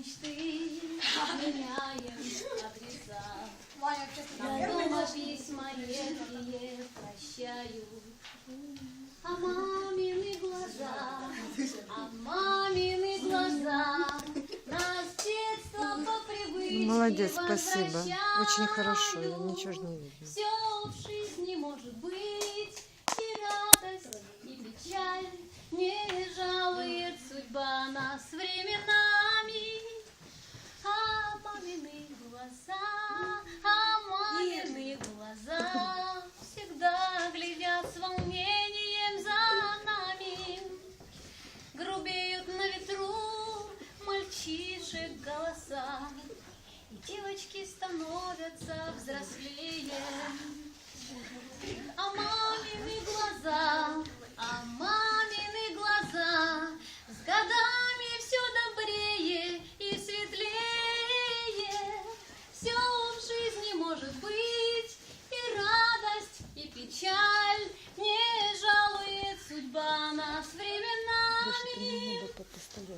мечты, меняем адреса. На дома письма редкие прощаю. А мамины глаза, а мамины глаза Нас с детства по привычке Молодец, спасибо. Очень хорошо, ничего же не видно. Все в жизни может быть, и радость, и печаль. Не жалует судьба нас временами. А мамины глаза, а мамины глаза Всегда глядят с волнением за нами. Грубеют на ветру мальчишек голоса, И девочки становятся взрослее.